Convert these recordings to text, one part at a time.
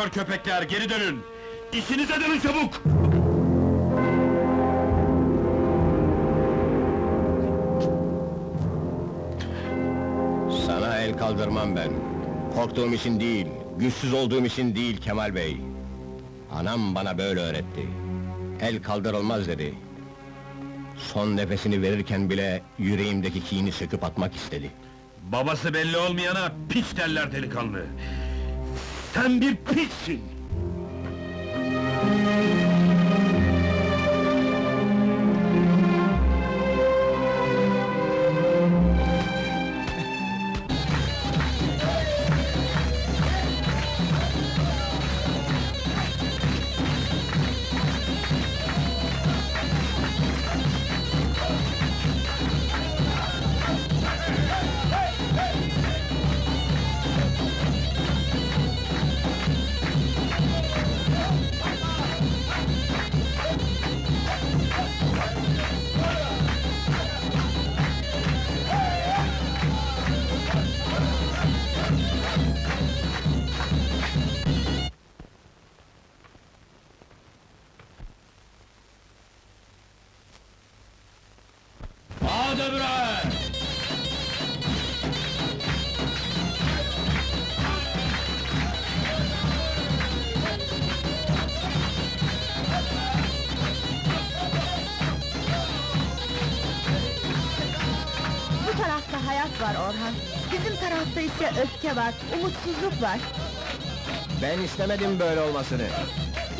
Nankör köpekler, geri dönün! İşinize dönün çabuk! Sana el kaldırmam ben. Korktuğum için değil, güçsüz olduğum için değil Kemal Bey. Anam bana böyle öğretti. El kaldırılmaz dedi. Son nefesini verirken bile yüreğimdeki kini söküp atmak istedi. Babası belli olmayana piç derler delikanlı! Sen bir piçsin! Var Orhan. Bizim tarafta ise öfke var, umutsuzluk var. Ben istemedim böyle olmasını.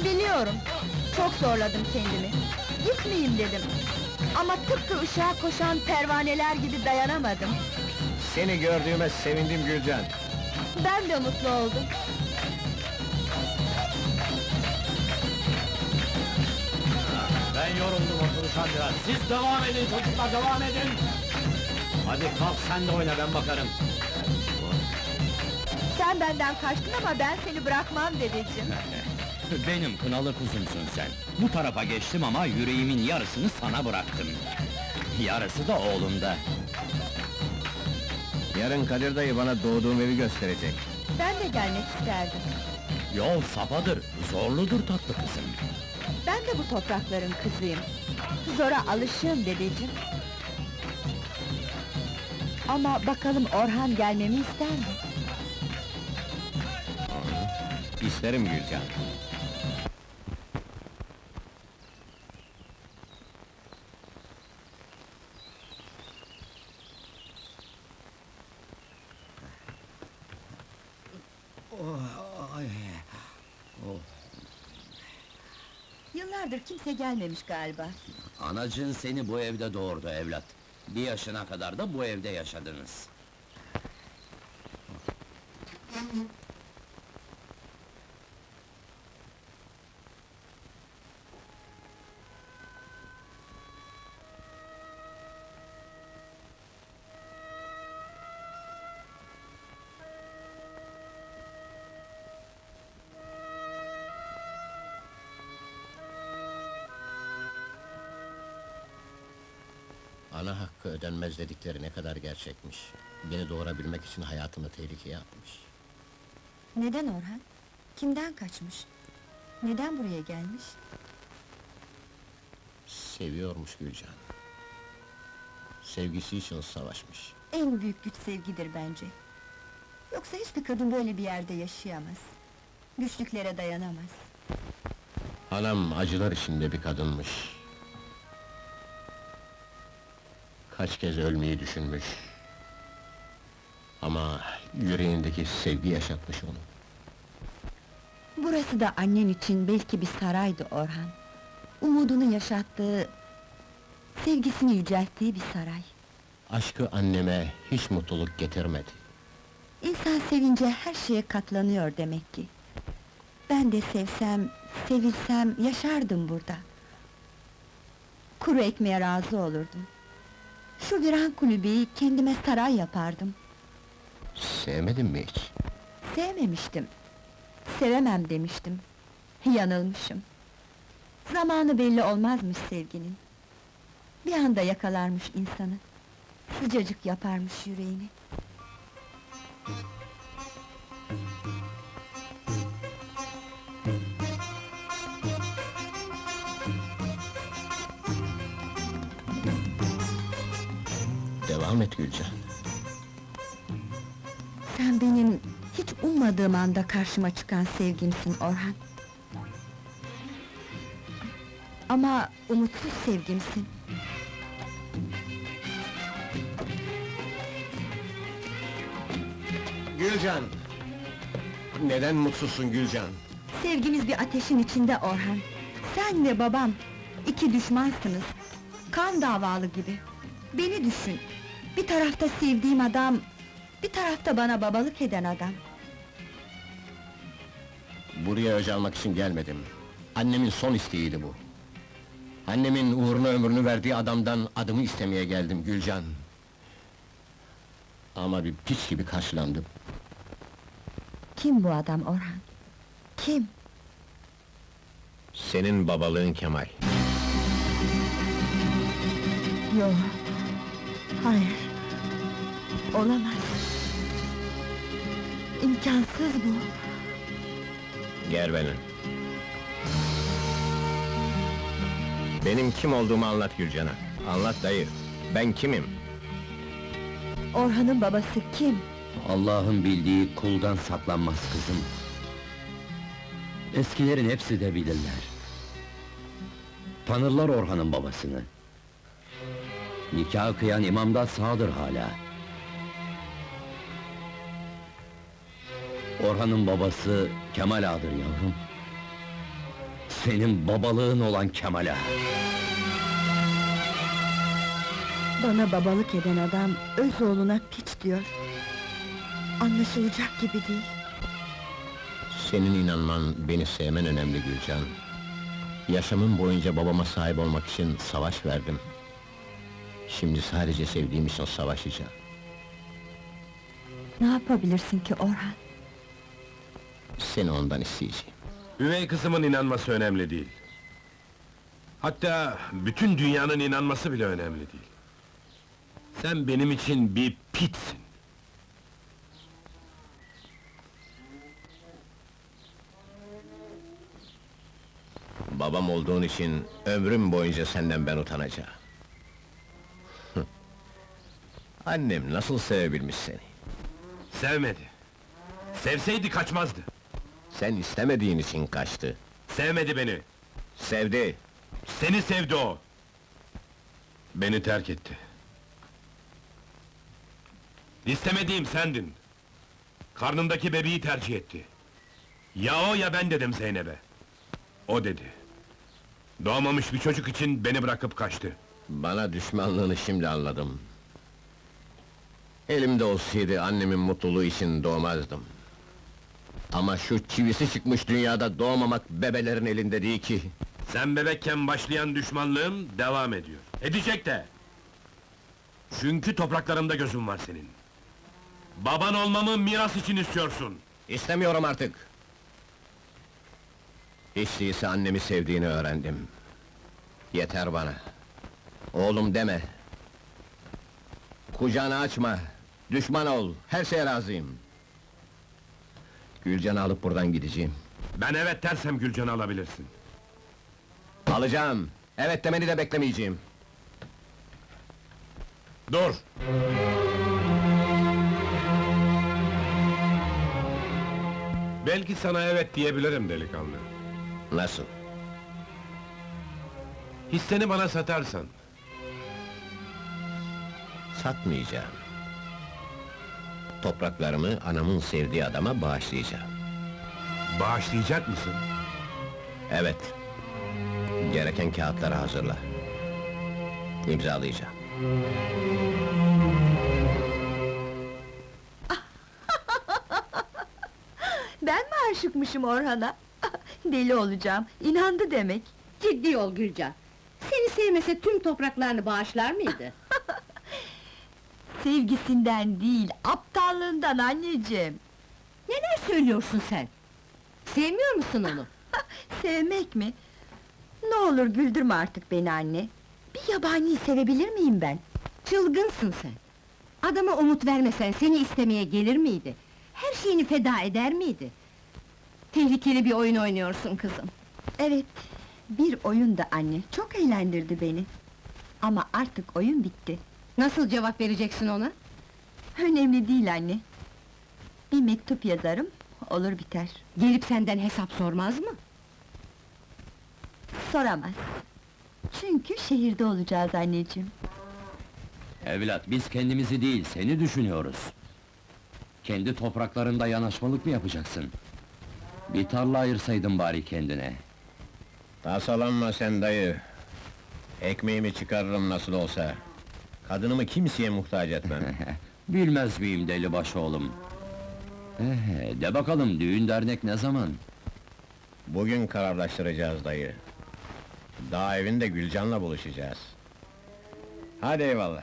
Biliyorum. Çok zorladım kendimi. Gitmeyeyim dedim. Ama tıpkı ışığa koşan pervaneler gibi dayanamadım. Seni gördüğüme sevindim Gülcan. Ben de mutlu oldum. Ben yoruldum oturuşan biraz. Siz devam edin çocuklar, devam edin! Hadi kalk sen de oyna, ben bakarım. Sen benden kaçtın ama ben seni bırakmam dedeciğim. Benim kınalı kuzumsun sen. Bu tarafa geçtim ama yüreğimin yarısını sana bıraktım. Yarısı da oğlumda. Yarın Kadir dayı bana doğduğum evi gösterecek. Ben de gelmek isterdim. Yol sapadır, zorludur tatlı kızım. Ben de bu toprakların kızıyım. Zora alışığım dedeciğim. Ama bakalım Orhan gelmemi ister mi? İsterim Gülcan. Yıllardır kimse gelmemiş galiba. Anacın seni bu evde doğurdu evlat. Bir yaşına kadar da bu evde yaşadınız. Ana hakkı ödenmez dedikleri ne kadar gerçekmiş. Beni doğurabilmek için hayatını tehlikeye atmış. Neden Orhan? Kimden kaçmış? Neden buraya gelmiş? Seviyormuş Gülcan. Sevgisi için savaşmış. En büyük güç sevgidir bence. Yoksa hiçbir kadın böyle bir yerde yaşayamaz. Güçlüklere dayanamaz. Anam acılar içinde bir kadınmış. Kaç kez ölmeyi düşünmüş. Ama yüreğindeki sevgi yaşatmış onu. Burası da annen için belki bir saraydı Orhan. Umudunu yaşattığı, sevgisini yücelttiği bir saray. Aşkı anneme hiç mutluluk getirmedi. İnsan sevince her şeye katlanıyor demek ki. Ben de sevsem, sevilsem yaşardım burada. Kuru ekmeğe razı olurdum. Şu viran kulübeyi kendime saray yapardım. Sevmedin mi hiç? Sevmemiştim. Sevemem demiştim. Yanılmışım. Zamanı belli olmazmış sevginin. Bir anda yakalarmış insanı. Sıcacık yaparmış yüreğini. Devam et Gülcan. Sen benim hiç ummadığım anda karşıma çıkan sevgimsin Orhan. Ama umutsuz sevgimsin. Gülcan! Neden mutsuzsun Gülcan? Sevgimiz bir ateşin içinde Orhan. Sen ve babam, iki düşmansınız. Kan davalı gibi. Beni düşün. Bir tarafta sevdiğim adam, bir tarafta bana babalık eden adam. Buraya öc almak için gelmedim. Annemin son isteğiydi bu. Annemin uğruna ömrünü verdiği adamdan adımı istemeye geldim Gülcan. Ama bir piç gibi karşılandım. Kim bu adam Orhan? Kim? Senin babalığın Kemal. Yok. Hayır. Olamaz. İmkansız bu. Gel benim. Benim kim olduğumu anlat Gülcan'a. Anlat dayı. Ben kimim? Orhan'ın babası kim? Allah'ın bildiği kuldan saklanmaz kızım. Eskilerin hepsi de bilirler. Tanırlar Orhan'ın babasını. Nikah kıyan imam da sağdır hala. Orhan'ın babası Kemal Ağa'dır yavrum. Senin babalığın olan Kemal Ağa. Bana babalık eden adam öz oğluna piç diyor. Anlaşılacak gibi değil. Senin inanman, beni sevmen önemli Gülcan. Yaşamım boyunca babama sahip olmak için savaş verdim. Şimdi sadece sevdiğim için savaşacağım. Ne yapabilirsin ki Orhan? Seni ondan isteyeceğim. Üvey kızımın inanması önemli değil. Hatta bütün dünyanın inanması bile önemli değil. Sen benim için bir pitsin. Babam olduğun için ömrüm boyunca senden ben utanacağım. Annem nasıl sevebilmiş seni? Sevmedi. Sevseydi kaçmazdı. Sen istemediğin için kaçtı. Sevmedi beni. Sevdi. Seni sevdi o. Beni terk etti. İstemediğim sendin. Karnındaki bebeği tercih etti. Ya o ya ben dedim Zeynep'e. O dedi. Doğmamış bir çocuk için beni bırakıp kaçtı. Bana düşmanlığını şimdi anladım. Elimde olsaydı annemin mutluluğu için doğmazdım. Ama şu çivisi çıkmış dünyada doğmamak bebelerin elinde değil ki. Sen bebekken başlayan düşmanlığın devam ediyor. Edecek de! Çünkü topraklarımda gözün var senin. Baban olmamı miras için istiyorsun. İstemiyorum artık. Hiç değilse annemi sevdiğini öğrendim. Yeter bana. Oğlum deme. Kucağını açma. Düşman ol. Her şeye razıyım. Gülcan'ı alıp buradan gideceğim. Ben evet dersem Gülcan'ı alabilirsin. Alacağım. Evet demeni de beklemeyeceğim. Dur! Belki sana evet diyebilirim delikanlı. Nasıl? Hisseni bana satarsan, Satmayacağım. Topraklarımı anamın sevdiği adama bağışlayacağım. bağışlayacak mısın? Evet. Gereken kağıtları hazırla. İmzalayacağım. Ben mi aşıkmışım Orhan'a? Deli olacağım, inandı demek. Ciddi ol Gülcan. Seni sevmese tüm topraklarını bağışlar mıydı? Sevgisinden değil, aptallığından anneciğim. Neler söylüyorsun sen? Sevmiyor musun onu? Sevmek mi? Ne olur güldürme artık beni anne. Bir yabaniyi sevebilir miyim ben? Çılgınsın sen. Adama umut vermesen seni istemeye gelir miydi? Her şeyini feda eder miydi? Tehlikeli bir oyun oynuyorsun kızım. Evet, bir oyun da anne, çok eğlendirdi beni. Ama artık oyun bitti. Nasıl cevap vereceksin ona? Önemli değil anne. Bir mektup yazarım, olur biter. Gelip senden hesap sormaz mı? Soramaz. Çünkü şehirde olacağız anneciğim. Evlat, biz kendimizi değil, seni düşünüyoruz. Kendi topraklarında yanaşmalık mı yapacaksın? Bir tarla ayırsaydın bari kendine. Tasalanma sen dayı. Ekmeğimi çıkarırım nasıl olsa. Kadınımı kimseye muhtaç etmem. Bilmez miyim deli baş oğlum? Eh, de bakalım düğün dernek ne zaman? Bugün kararlaştıracağız dayı. Dağ evinde Gülcan'la buluşacağız. Hadi eyvallah.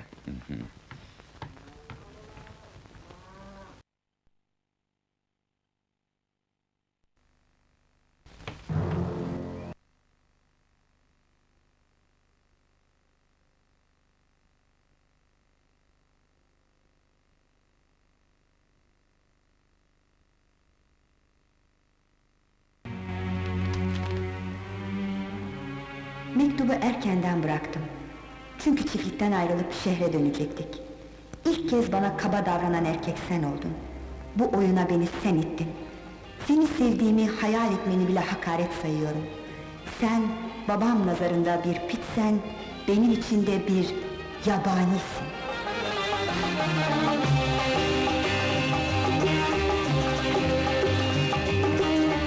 Mektubu erkenden bıraktım. Çünkü çiftlikten ayrılıp şehre dönecektik. İlk kez bana kaba davranan erkek sen oldun. Bu oyuna beni sen ittin. Seni sevdiğimi hayal etmeni bile hakaret sayıyorum. Sen, babam nazarında bir pitsen, benim için de bir yabanisin.